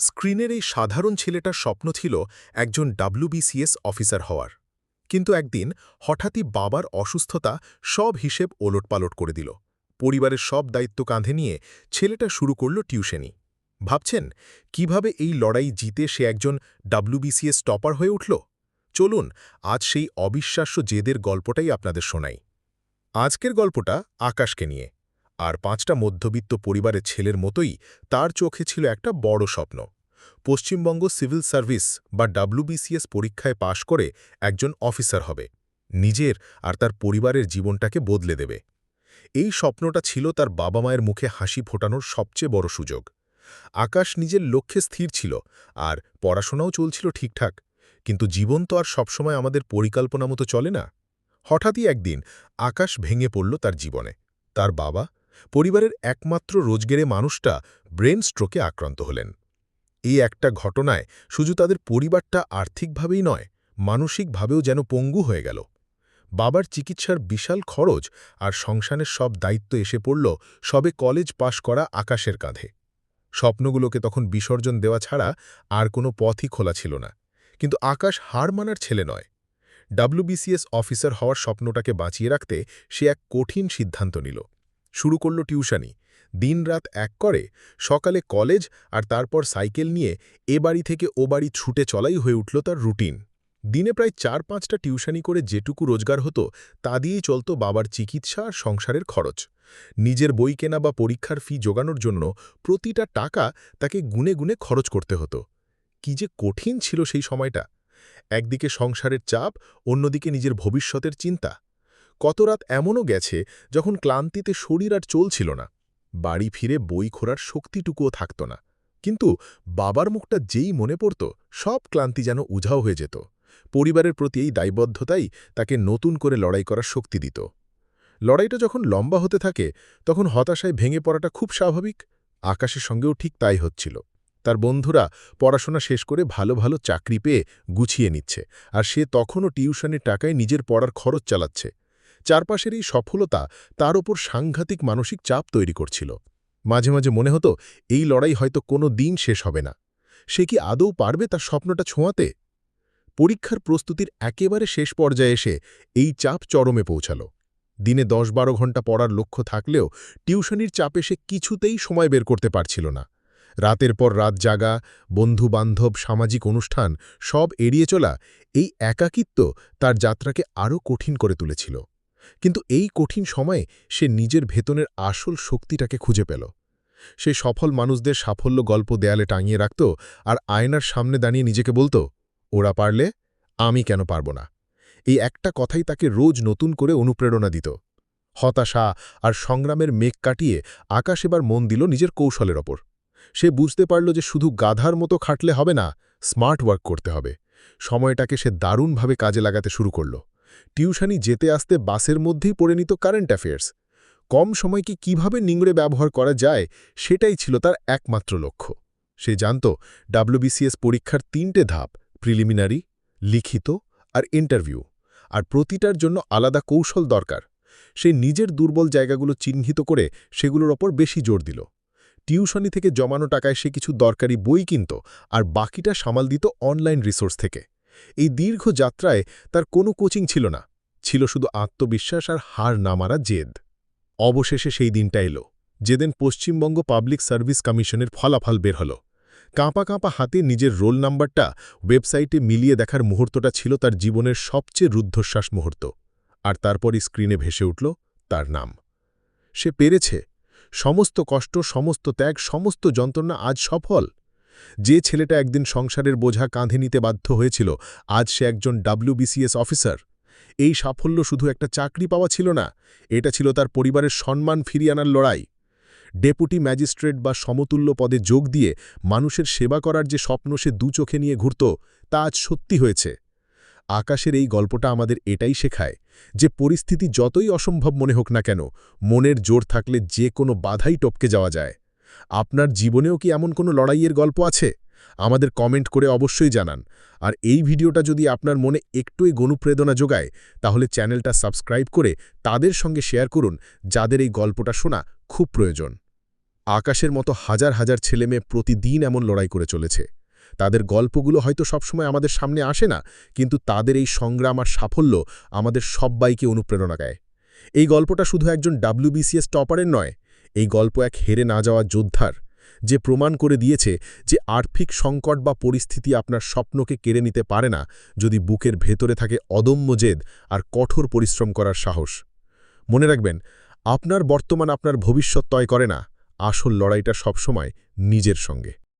স্ক্রিনের এই সাধারণ ছেলেটার স্বপ্ন ছিল একজন ডাব্লিউবিসিএস অফিসার হওয়ার। কিন্তু একদিন হঠাৎই বাবার অসুস্থতা সব হিসেব ওলটপালট করে দিল। পরিবারের সব দায়িত্ব কাঁধে নিয়ে ছেলেটা শুরু করল টিউশনি। ভাবছেন, কীভাবে এই লড়াই জিতে সে একজন ডাব্লিউবিসিএস টপার হয়ে উঠল? চলুন, আজ সেই অবিশ্বাস্য জেদের গল্পটাই আপনাদের শোনাই। আজকের গল্পটা আকাশকে নিয়ে। আর পাঁচটা মধ্যবিত্ত পরিবারের ছেলের মতোই তার চোখে ছিল একটা বড় স্বপ্ন। পশ্চিমবঙ্গ সিভিল সার্ভিস বা ডাব্লুবিসিএস পরীক্ষায় পাশ করে একজন অফিসার হবে। নিজের আর তার পরিবারের জীবনটাকে বদলে দেবে। এই স্বপ্নটা ছিল তার বাবা মায়ের মুখে হাসি ফোটানোর সবচেয়ে বড় সুযোগ। আকাশ নিজের লক্ষ্যে স্থির ছিল আর পড়াশোনাও চলছিল ঠিকঠাক, কিন্তু জীবন তো আর সবসময় আমাদের পরিকল্পনা মতো চলে না। হঠাৎই একদিন আকাশ ভেঙে পড়ল তার জীবনে। তার বাবা পরিবারের একমাত্র রোজগেরে মানুষটা ব্রেন স্ট্রোকে আক্রান্ত হলেন। এই একটা ঘটনায় শুধু তাদের পরিবারটা আর্থিকভাবেই নয়, মানসিকভাবেও যেন পঙ্গু হয়ে গেল। বাবার চিকিৎসার বিশাল খরচ আর সংসানের সব দায়িত্ব এসে পড়ল সবে কলেজ পাশ করা আকাশের কাঁধে। স্বপ্নগুলোকে তখন বিসর্জন দেওয়া ছাড়া আর কোনো পথই খোলা ছিল না। কিন্তু আকাশ হার মানার ছেলে নয়। ডাব্লিউবিসিএস অফিসার হওয়ার স্বপ্নটাকে বাঁচিয়ে রাখতে সে এক কঠিন সিদ্ধান্ত নিল। শুরু করল টিউশানি। দিনরাত এক করে, সকালে কলেজ আর তারপর সাইকেল নিয়ে এ বাড়ি থেকে ও বাড়ি ছুটে চলাই হয়ে উঠল তার রুটিন। দিনে প্রায় চার পাঁচটা টিউশনি করে যেটুকু রোজগার হতো, তা দিয়েই চলত বাবার চিকিৎসা আর সংসারের খরচ। নিজের বই কেনা বা পরীক্ষার ফি জোগানোর জন্য প্রতিটা টাকা তাকে গুনে গুনে খরচ করতে হতো। কি যে কঠিন ছিল সেই সময়টা। একদিকে সংসারের চাপ, অন্যদিকে নিজের ভবিষ্যতের চিন্তা। কত রাত এমনও গেছে যখন ক্লান্তিতে শরীর আর চলছিল না। বাড়ি ফিরে বই খোরার শক্তিটুকুও থাকত না। কিন্তু বাবার মুখটা যেই মনে পড়ত, সব ক্লান্তি যেন উঝাও হয়ে যেত। পরিবারের প্রতি এই দায়বদ্ধতাই তাকে নতুন করে লড়াই করার শক্তি দিত। লড়াইটা যখন লম্বা হতে থাকে, তখন হতাশায় ভেঙে পড়াটা খুব স্বাভাবিক। আকাশের সঙ্গেও ঠিক তাই হচ্ছিল। তার বন্ধুরা পড়াশোনা শেষ করে ভালো ভালো চাকরি পেয়ে গুছিয়ে নিচ্ছে, আর সে তখনও টিউশনের টাকায় নিজের পড়ার খরচ চালাচ্ছে। চারপাশের এই সফলতা তার ওপর সাংঘাতিক মানসিক চাপ তৈরি করছিল। মাঝে মাঝে মনে হতো, এই লড়াই হয়তো কোনো দিন শেষ হবে না। সে কি আদৌ পারবে তার স্বপ্নটা ছোঁয়াতে? পরীক্ষার প্রস্তুতির একেবারে শেষ পর্যায়ে এসে এই চাপ চরমে পৌঁছাল। দিনে দশ বারো ঘণ্টা পড়ার লক্ষ্য থাকলেও টিউশনির চাপে সে কিছুতেই সময় বের করতে পারছিল না। রাতের পর রাত জাগা বন্ধু বান্ধব সামাজিক অনুষ্ঠান সব এড়িয়ে চলা এই একাকিত্ব তার যাত্রাকে আরও কঠিন করে তুলেছিল। কিন্তু এই কঠিন সময়ে সে নিজের ভেতনের আসল শক্তিটাকে খুঁজে পেল। সে সফল মানুষদের সাফল্য গল্প দেয়ালে টাঙিয়ে রাখত আর আয়নার সামনে দাঁড়িয়ে নিজেকে বলতো, ওরা পারলে আমি কেন পারব না? এই একটা কথাই তাকে রোজ নতুন করে অনুপ্রেরণা দিত। হতাশা আর সংগ্রামের মেঘ কাটিয়ে আকাশ এবার মন দিল নিজের কৌশলের ওপর। সে বুঝতে পারল যে শুধু গাধার মতো খাটলে হবে না, স্মার্ট ওয়ার্ক করতে হবে। সময়টাকে সে দারুণভাবে কাজে লাগাতে শুরু করল। টিউশনি যেতে আসতে বাসের মধ্যেই পড়ে নিত কারেন্ট অ্যাফেয়ার্স। কম সময়কে কীভাবে নিংড়ে ব্যবহার করা যায়, সেটাই ছিল তার একমাত্র লক্ষ্য। সে জানত, ডাব্লিউবিসিএস পরীক্ষার তিনটে ধাপ, প্রিলিমিনারি, লিখিত আর ইন্টারভিউ। আর প্রতিটার জন্য আলাদা কৌশল দরকার। সে নিজের দুর্বল জায়গাগুলো চিহ্নিত করে সেগুলোর ওপর বেশি জোর দিল। টিউশনি থেকে জমানো টাকায় সে কিছু দরকারি বই কিনত, আর বাকিটা সামাল দিত অনলাইন রিসোর্স থেকে। এই দীর্ঘ যাত্রায় তার কোনো কোচিং ছিল না। ছিল শুধু আত্মবিশ্বাস আর হার না মারা জেদ। অবশেষে সেই দিনটা এলো, যেদিন পশ্চিমবঙ্গ পাবলিক সার্ভিস কমিশনের ফলাফল বের হল। কাঁপা কাঁপা হাতে নিজের রোল নাম্বারটা ওয়েবসাইটে মিলিয়ে দেখার মুহূর্তটা ছিল তার জীবনের সবচেয়ে রুদ্ধশ্বাস মুহূর্ত, আর তারপরই স্ক্রিনে ভেসে উঠল তার নাম। সে পেরেছে, সমস্ত কষ্ট, সমস্ত ত্যাগ, সমস্ত যন্ত্রণা আজ সফল। যে ছেলেটা একদিন সংসারের বোঝা কাঁধে নিতে বাধ্য হয়েছিল, আজ সে একজন ডাব্লিউবিসিএস অফিসার। এই সাফল্য শুধু একটা চাকরি পাওয়া ছিল না, এটা ছিল তার পরিবারের সম্মান ফিরিয়ে আনার লড়াই। ডেপুটি ম্যাজিস্ট্রেট বা সমতুল্য পদে যোগ দিয়ে মানুষের সেবা করার যে স্বপ্ন সে দু চোখে নিয়ে ঘুরত, তা আজ সত্যি হয়েছে। আকাশের এই গল্পটা আমাদের এটাই শেখায় যে পরিস্থিতি যতই অসম্ভব মনে হোক না কেন, মনের জোর থাকলে যে কোনো বাধাই টপকে যাওয়া যায়। আপনার জীবনেও কি এমন কোনো লড়াইয়ের গল্প আছে? আমাদের কমেন্ট করে অবশ্যই জানান। আর এই ভিডিওটা যদি আপনার মনে একটুই গণুপ্রেরণা যোগায়, তাহলে চ্যানেলটা সাবস্ক্রাইব করে তাদের সঙ্গে শেয়ার করুন, যাদের এই গল্পটা শোনা খুব প্রয়োজন। আকাশের মতো হাজার হাজার ছেলেমেয়ে প্রতিদিন এমন লড়াই করে চলেছে। তাদের গল্পগুলো হয়তো সবসময় আমাদের সামনে আসে না, কিন্তু তাদের এই সংগ্রাম আর সাফল্য আমাদের সব্বাইকে অনুপ্রেরণা দেয়। এই গল্পটা শুধু একজন ডাব্লিউবিসিএস টপারের নয় এই গল্প এক হেরে না যাওয়া যোদ্ধার, যে প্রমাণ করে দিয়েছে যে আর্থিক সংকট বা পরিস্থিতি আপনার স্বপ্নকে কেড়ে নিতে পারে না যদি বুকের ভেতরে থাকে অদম্য জেদ আর কঠোর পরিশ্রম করার সাহস। মনে রাখবেন, আপনার বর্তমান আপনার ভবিষ্যৎ তয় করে না, আসল লড়াইটা সবসময় নিজের সঙ্গে।